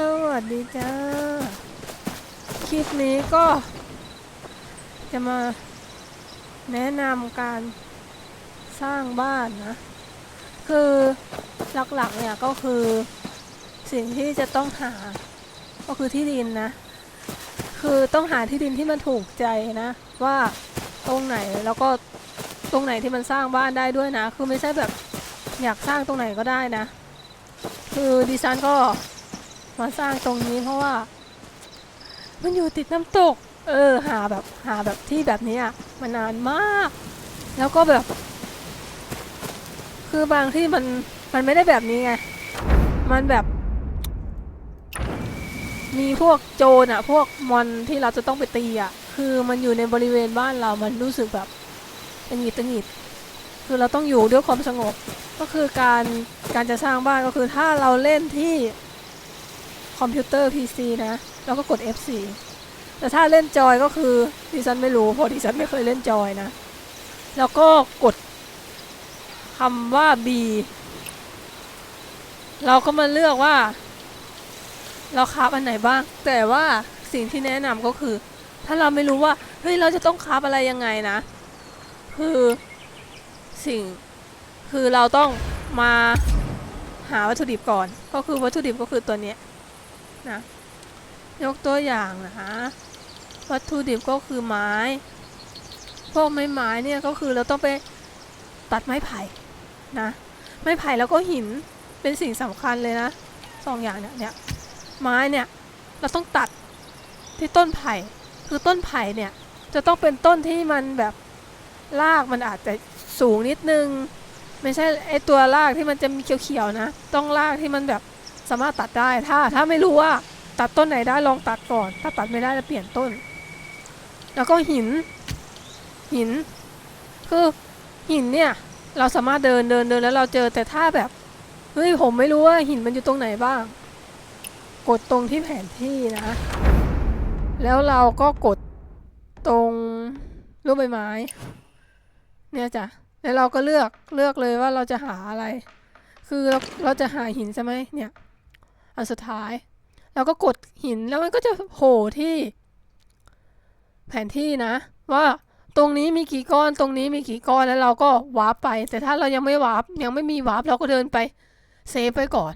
สวัสดีจ้า คลิปนี้ก็ จะมาแนะนำการสร้างบ้านนะ คือหลักๆเนี่ยก็คือสิ่งที่จะต้องหา ก็คือที่ดินนะ คือต้องหาที่ดินที่มันถูกใจนะ ว่าตรงไหนแล้วก็ตรงไหนที่มันสร้างบ้านได้ด้วยนะ คือไม่ใช่แบบอยากสร้างตรงไหนก็ได้นะ คือดิฉันก็ มาสร้างตรงนี้เพราะว่า มันอยู่ติดน้ำตก เออ หาแบบหาแบบที่แบบนี้อะมานานมาก แล้วก็แบบ คือบางที่มันมันไม่ได้แบบนี้ไง มันแบบ มีพวกโจรอะพวกมอนที่เราจะต้องไปตีอะคือมันอยู่ในบริเวณบ้านเรา มันรู้สึกแบบตังหิดตังหิดคือเราต้องอยู่ด้วยความสงบ ก็คือการการจะสร้างบ้านก็คือถ้าเราเล่นที่ คอมพิวเตอร์ PC นะเราก็กด F4 แต่ถ้าเล่นจอยก็คือดิฉันไม่รู้เพราะดิฉันไม่เคยเล่นจอยนะ แล้วก็กดคำว่า B เราก็มาเลือกว่า เราคาฟอันไหนบ้าง แต่ว่าสิ่งที่แนะนำก็คือ ถ้าเราไม่รู้ว่าเฮ้ยเราจะต้องคาฟอะไรยังไงนะ คือสิ่งคือเราต้องมาหาวัตถุดิบก่อน ก็คือวัตถุดิบก็คือตัวเนี้ย นะ ยกตัวอย่างนะคะวัตถุดิบก็คือไม้ พวกไม้ไม้เนี่ยก็คือเราต้องไปตัดไม้ไผ่นะ ไม้ไผ่แล้วก็หินเป็นสิ่งสำคัญเลยนะสองอย่างเนี่ยเนี่ยไม้เนี่ยเราต้องตัดที่ต้นไผ่คือต้นไผ่เนี่ยจะต้องเป็นต้นที่มันแบบรากมันอาจจะสูงนิดนึง ไม่ใช่ไอตัวรากที่มันจะมีเขียวๆนะ ต้องรากที่มันแบบ สามารถตัดได้ถ้าถ้าไม่รู้ว่าตัดต้นไหนได้ลองตัดก่อน ถ้าตัดไม่ได้จะเปลี่ยนต้น แล้วก็หิน หิน คือหินเนี่ย เราสามารถเดินเดินเดินแล้วเราเจอแต่ถ้าแบบเฮ้ยผมไม่รู้ว่าหินมันอยู่ตรงไหนบ้าง กดตรงที่แผนที่นะ แล้วเราก็กดตรงรูปใบไม้ เนี่ยจ้ะแล้วเราก็เลือกเลือกเลยว่าเราจะหาอะไร คือเราเราจะหาหินใช่ไหมเนี่ย อันสุดท้ายเราก็กดหินแล้วมันก็จะโผล่ที่ แผนที่นะ ว่าตรงนี้มีกี่ก้อนตรงนี้มีกี่ก้อนแล้วเราก็วาร์ปไป แต่ถ้าเรายังไม่วาร์ปยังไม่มีวาร์ปเราก็เดินไปเซฟไว้ก่อน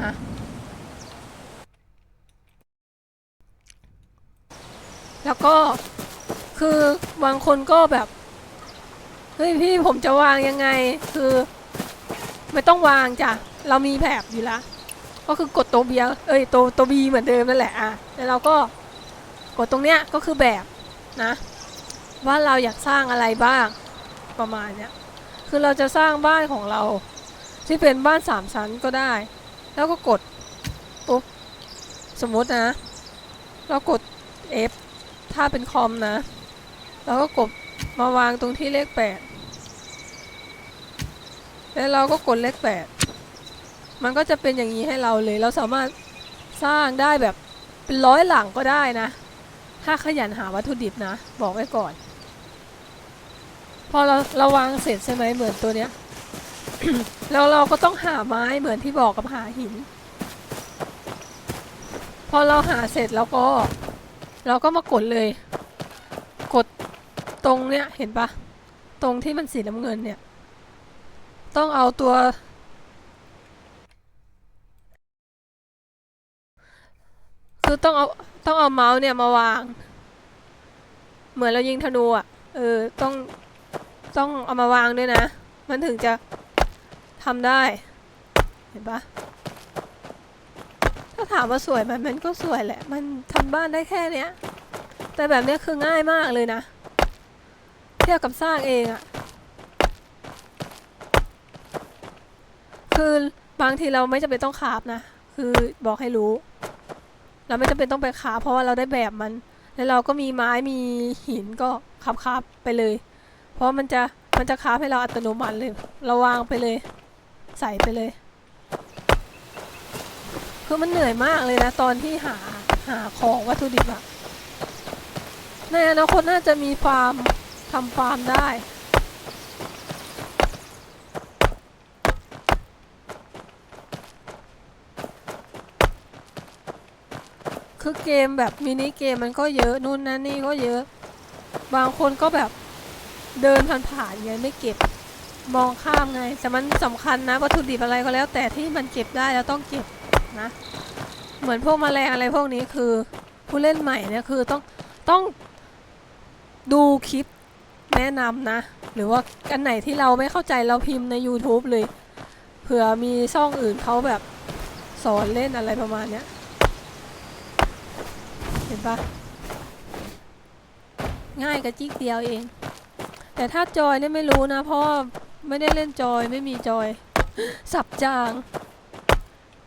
นะแล้วก็คือบางคนก็แบบเฮ้ยพี่ผมจะวางยังไง คือ ไม่ต้องวางจ้ะ เรามีแผบอยู่แล้ว ก็คือกดตัวเบียเอ้ยตัวตัวบีเหมือนเดิมนั่นแหละอะแล้วเราก็กดตรงเนี้ยก็คือแบบนะว่าเราอยากสร้างอะไรบ้างประมาณเนี้ยคือเราจะสร้างบ้านของเรา ที่เป็นบ้านสามชั้นก็ได้ แล้วก็กดปุ๊บสมมตินะ เรากด F ถ้าเป็นคอมนะแล้วก็กดมาวางตรงที่เลขแปดแล้วเราก็กดเลขแปด มันก็จะเป็นอย่างนี้ให้เราเลย เราสามารถสร้างได้แบบเป็นร้อยหลังก็ได้นะ ถ้าขยันหาวัตถุดิบนะ บอกไว้ก่อน พอเราเราวางเสร็จใช่ไหมเหมือนตัวเนี้ย แล้วเราก็ต้องหาไม้เหมือนที่บอกกับหาหิน พอเราหาเสร็จแล้วก็ เราก็มากดเลย กดตรงเนี้ยเห็นปะตรงที่มันสีน้ำเงินเนี่ย ต้องเอาตัว คือต้องเอาต้องเอาเมาส์เนี่ยมาวาง เหมือนเรายิงธนูอะ เออ ต้องต้องเอามาวางด้วยนะ มันถึงจะทำได้ เห็นปะถ้าถามว่าสวยไหมมันก็สวยแหละ มันทำบ้านได้แค่เนี้ย แต่แบบเนี้ยคือง่ายมากเลยนะ เทียบกับสร้างเองอะคือบางทีเราไม่จำเป็นต้องคาบนะ คือบอกให้รู้ เราไม่จำเป็นต้องไปคาเพราะว่าเราได้แบบมัน แล้วเราก็มีไม้มีหินก็คาบคาบไปเลย เพราะมันจะมันจะคาให้เราอัตโนมัติเลยเราวางไปเลย ใส่ไปเลย คือมันเหนื่อยมากเลยนะ ตอนที่หาหาของวัตถุดิบอะในอนาคตน่าจะมีฟาร์มทำฟาร์มได้ คือเกมแบบมินิเกมมันก็เยอะนู่นนั่นนี่ก็เยอะ บางคนก็แบบเดินผ่านๆไงไม่เก็บมองข้ามไง แต่มันสำคัญนะวัตถุดิบอะไรก็แล้ว แต่ที่มันเก็บได้แล้วต้องเก็บนะ เหมือนพวกแมลงอะไรพวกนี้คือ ผู้เล่นใหม่เนี่ยคือต้องต้องดูคลิปแนะนำนะ หรือว่าอันไหนที่เราไม่เข้าใจเราพิมพ์ใน YouTube เลยเผื่อมีช่องอื่นเขาแบบสอนเล่นอะไรประมาณเนี้ย เห็นปะง่ายกระจิกเดียวเอง แต่ถ้าจอยเนี่ยไม่รู้นะ เพราะว่าไม่ได้เล่นจอยไม่มีจอย สับจาง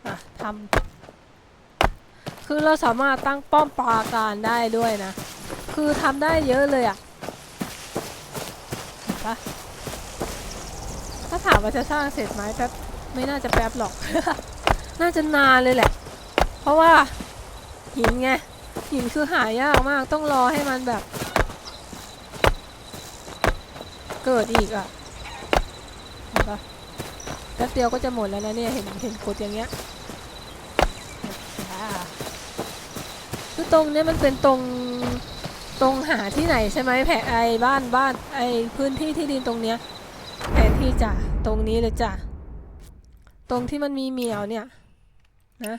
อะทำคือเราสามารถตั้งป้อมปราการได้ด้วยนะ คือทำได้เยอะเลยอะเห็นปะถ้าถามว่าจะสร้างเสร็จไหมแป๊บไม่น่าจะแป๊บหรอก น่าจะนานเลยแหละ เพราะว่าหินไง หินคือหายากมากต้องรอให้มันแบบ เกิดอีกอะ่ะเห็นปะแป๊บเดียวก็จะหมดแล้วนะเนี่ยเห็นเห็นกดอย่างเงี้ยอ่าคือตรงเนี้ยมันเป็นตรงตรงหาที่ไหนใช่ไหมแผนไอ้บ้านบ้านไอ้พื้นที่ที่ดินตรงเนี้ยแผนที่จ้ะตรงนี้เลยจ้ะตรงที่มันมีเหมียวเนี่ยนะ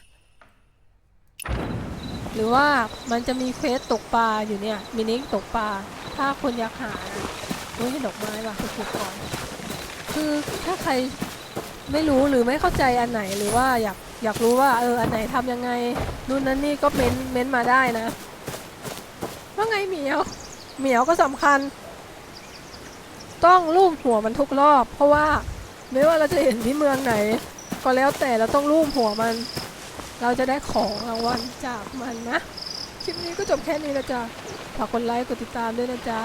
หรือว่ามันจะมีเควสตกปลาอยู่เนี่ยมินิตกปลา ถ้าคนอยากหานะโอ้ดอกไม้ว่ะไปปลูกก่อน คือถ้าใครไม่รู้หรือไม่เข้าใจอันไหนหรือว่าอยากอยากรู้ว่าเอออันไหนทำยังไงนู่นนั่นนี่ก็เม้นเม้นมาได้นะว่าไงเหมียวเหมียวก็สำคัญ ต้องลูบหัวมันทุกรอบ เพราะว่าไม่ว่าเราจะเห็นที่เมืองไหน ก็แล้วแต่เราต้องลูบหัวมัน เราจะได้ของรางวัลจากมันนะ คลิปนี้ก็จบแค่นี้แล้วจ้ะฝากกดไลค์กดติดตามด้วยนะจ๊ะ